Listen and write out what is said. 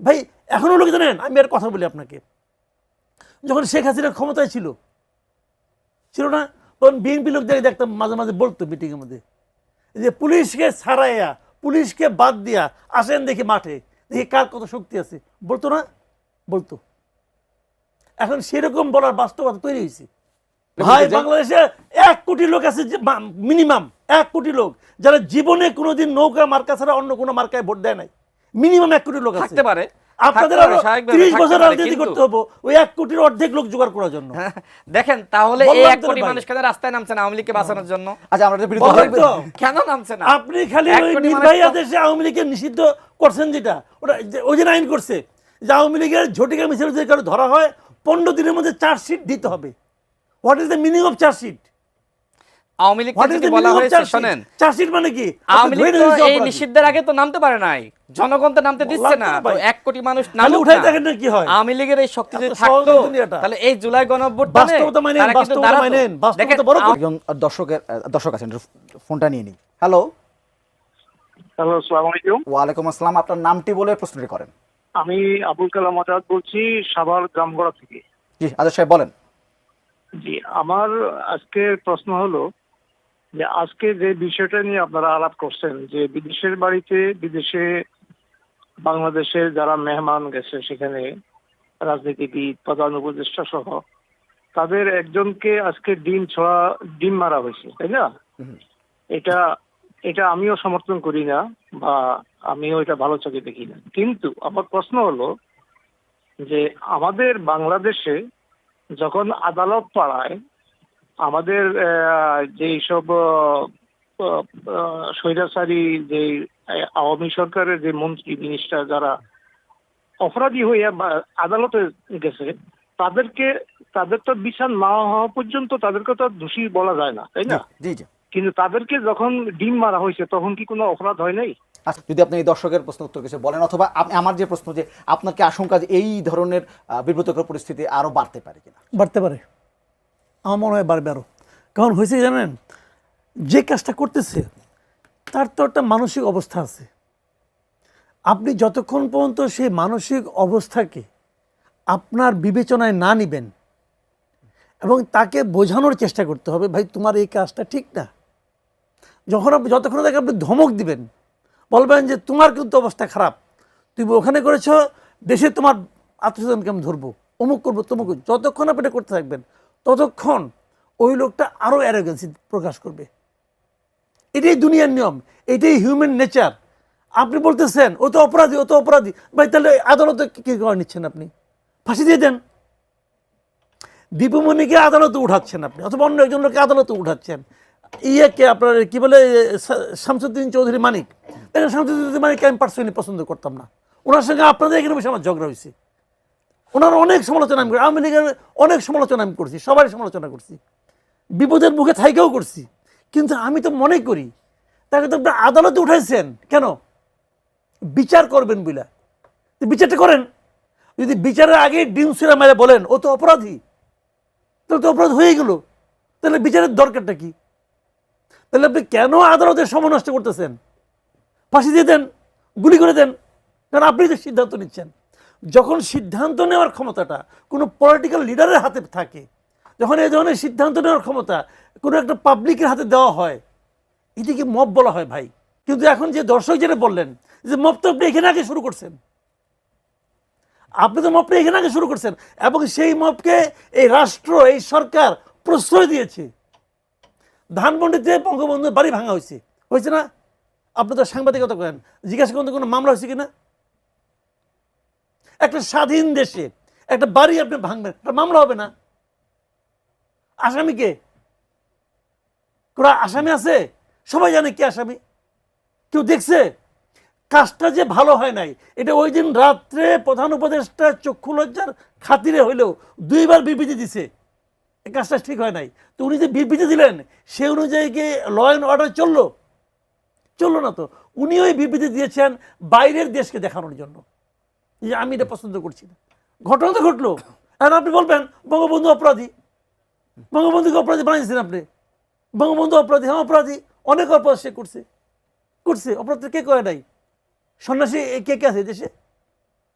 ভাই এখনও লোক জানেন? আমি আর কথা বলি আপনাকে। যখন শেখ হাসিনা ক্ষমতায় ছিল ছিল না? তখন বিএনপি লোকদের দেখতাম মাঝে মাঝে বলতো মিটিংয়ের মধ্যে যে পুলিশকে ছাড়াইয়া পুলিশকে বাদ দিয়া আসেন দেখি মাঠে দেখি কার কত শক্তি আছে। বলতো না? বলতো। এখন সেরকম বলার বাস্তবতা তৈরি হয়েছে। ভাই বাংলাদেশে এক কোটি লোক আছে মিনিমাম এক কোটি লোক যারা জীবনে কোনোদিন নৌকা মার্কা ছাড়া অন্য কোনো মার্কায় ভোট দেয় নাই। মিনিমাম এক কোটি লোক থাকতে পারে। আপনাদের আরও পারে, স্বাভাবিকভাবে ত্রিশ থাকতে বছর রাজনীতি করতে হব ওই এক কোটির অর্ধেক লোক জোগাড় করার জন্য। দেখেন তাহলে এই কোটি মানুষ কেন রাস্তায় নামছে না আওয়ামী লীগকে বাঁচানোর জন্য? আচ্ছা আমরা। কেন নামছে না? আপনি খালি ওই নির্বাহী আদেশে আওয়ামী লীগকে নিষিদ্ধ করছেন যেটা ওটা যে- ওই যে আইন করছে যে আওয়ামী লীগের ঝটিকা মিছিল যদি কারও ধরা হয় পনেরো দিনের মধ্যে চার্জশিট দিতে হবে। What is the meaning of chargesheet? Awami the বলা হয়েছে শোনেন। চার্জশিট মানে কি? আওয়ামী লীগ এই নিষিদ্ধের আগে তো নামতে পারে নাই। জনগণ তো নামতে দিচ্ছে না। এক কোটি মানুষ উঠাই দেখেন না কি হয়। আওয়ামী লীগের এই শক্তি যদি থাকতো তাহলে এই জুলাই গণঅভ্যুত্থানে বাস্তবতা মানেন, বাস্তবতা মানেন, বাস্তবতা বড় একজন দর্শকের দর্শক আছেন ফোনটা নিয়ে নিই হ্যালো হ্যালো আসসালামু আলাইকুম। ওয়ালাইকুম আসসালাম। আপনার নামটি বলে প্রশ্নটি করেন। আমি আবুল কালাম আজাদ বলছি সাভার গ্রামগড়া থেকে। জি আজাদ সাহেব বলেন। জি আমার আজকের প্রশ্ন হলো যে আজকে যে বিষয়টা নিয়ে আপনারা আলাপ করছেন যে বিদেশের বাড়িতে বিদেশে বাংলাদেশের যারা মেহমান গেছে সেখানে রাজনীতিবিদ প্রধান উপদেষ্টা সহ তাদের একজনকে আজকে ডিম ছড়া ডিম মারা হয়েছে তাই না? এটা এটা আমিও সমর্থন করি না বা আমিও এটা ভালো চোখে দেখি না। কিন্তু আমার প্রশ্ন হলো যে আমাদের বাংলাদেশে যখন আদালত পাড়ায় আমাদের যেই সব স্বৈরাচারী যে আওয়ামী সরকারের যে মন্ত্রী মিনিস্টার যারা অপরাধী হইয়া আদালতে গেছে তাদেরকে তাদের তো বিচার না হওয়া পর্যন্ত তাদেরকে তো দোষী বলা যায় না তাই না? কিন্তু তাদেরকে যখন ডিম মারা হয়েছে তখন কি কোনো অপরাধ হয় নাই? আচ্ছা যদি আপনি এই দর্শকের প্রশ্ন উত্তর কিছু বলেন অথবা আমার যে প্রশ্ন যে আপনার কি আশঙ্কা যে এই ধরনের বিব্রতকর পরিস্থিতি আরও বাড়তে পারে কিনা? বাড়তে পারে। আমার মনে হয় বাড়বে আরও কারণ হয়েছে জানেন? যে কাজটা করতেছে, তার তো একটা মানসিক অবস্থা আছে। আপনি যতক্ষণ পর্যন্ত সেই মানসিক অবস্থাকে আপনার বিবেচনায় না নিবেন এবং তাকে বোঝানোর চেষ্টা করতে হবে, ভাই, তোমার এই কাজটা ঠিক না। যখন আপনি যতক্ষণ তাকে আপনি ধমক দিবেন, বলবেন যে, তোমার কিন্তু অবস্থা খারাপ। তুমি ওখানে করেছ, দেশে তোমার আত্মীয়স্বজনকে আমি ধরবো, অমুক করব, তমুক। যতক্ষণ আপনি করতে থাকবেন ততক্ষণ ওই লোকটা আরও অ্যারোগেন্সি প্রকাশ করবে। এটাই দুনিয়ার নিয়ম, এটাই হিউম্যান নেচার আপনি বলতেছেন, ও তো অপরাধী, ও তো অপরাধী। ভাই, তাহলে আদালতে কি- করে নিচ্ছেন আপনি? ফাঁসি দিয়ে দেন। দীপুমণিকে আদালতে উঠাচ্ছেন আপনি, অথবা অন্য একজন লোককে আদালতে উঠাচ্ছেন। ইয়েকে আপনার কি বলে শামসুদ্দিন চৌধুরী মানিক। দেখেন শামসুদ্দিন মানিককে আমি পার্সোনালি পছন্দ করতাম না। ওনার সঙ্গে আপনাদের এখানে বসে আমার ঝগড়া হয়েছে। ওনার অনেক সমালোচনা আমি করি। আওয়ামী লীগের অনেক সমালোচনা আমি করছি, সবারই সমালোচনা করছি। বিপদের মুখে থাইকেও করছি। কিন্তু আমি তো মনে করি, তাকে তো আপনার আদালতে উঠাইছেন। কেন? বিচার করবেন বুঝলা তো বিচারটা করেন। যদি বিচারের আগে ডিম সিরা মেরে বলেন, ও তো অপরাধী। তাহলে তো অপরাধ হয়ে গেল। তাহলে বিচারের দরকারটা কি? তাহলে আপনি কেন আদালতের সময় নষ্ট করতেছেন? ফাঁসি দিয়ে দেন, গুলি করে দেন। কারণ আপনি তো সিদ্ধান্ত নিচ্ছেন। যখন সিদ্ধান্ত নেওয়ার ক্ষমতাটা কোনো পলিটিক্যাল লিডারের হাতে থাকে, যখন এই ধরনের সিদ্ধান্ত নেওয়ার ক্ষমতা কোনো একটা পাবলিকের হাতে দেওয়া হয়, এটিকে মব বলা হয় ভাই। কিন্তু এখন যে দর্শক যেটা বললেন, যে মব তো আপনি এখানে আগে শুরু করছেন। আপনি তো মবটা এখানে আগে শুরু করছেন এবং সেই মবকে এই রাষ্ট্র, এই সরকার প্রশ্রয় দিয়েছে। ধানমন্ডিতে বঙ্গবন্ধুর বাড়ি ভাঙা হয়েছে। হয়েছে না? আপনি তো সাংবাদিকতা করেন। জিজ্ঞাসা করতে কোনো মামলা হয়েছে কিনা? একটা স্বাধীন দেশে, একটা বাড়ি আপনি ভাঙবেন, একটা মামলা হবে না। আসামিকে কোনো আসামি আছে? সবাই জানে কি আসামি। কেউ দেখছে? কাজটা যে ভালো হয় নাই, এটা ওই দিন রাত্রে প্রধান উপদেষ্টা চক্ষু লজ্জার খাতিরে হইলেও দুইবার বিবৃতি দিছে। এই কাজটা ঠিক হয় নাই। তো উনি যে বিবৃতি দিলেন সে অনুযায়ী কি ল অ্যান্ড অর্ডার চলল? চলল না তো। উনি ওই বিবৃতি দিয়েছেন বাইরের দেশকে দেখানোর জন্য। যে আমি এটা পছন্দ করছি না। ঘটনা তো ঘটলো। এখন আপনি বলবেন, বঙ্গবন্ধু অপরাধী। বঙ্গবন্ধুকে অপরাধী বানিয়েছেন আপনি। বঙ্গবন্ধু অপরাধী হ্যাঁ অপরাধী। অনেক অপরাধ সে করছে। করছে। অপরাধ কে করে নাই? সন্ন্যাসী কে কে আছে দেশে?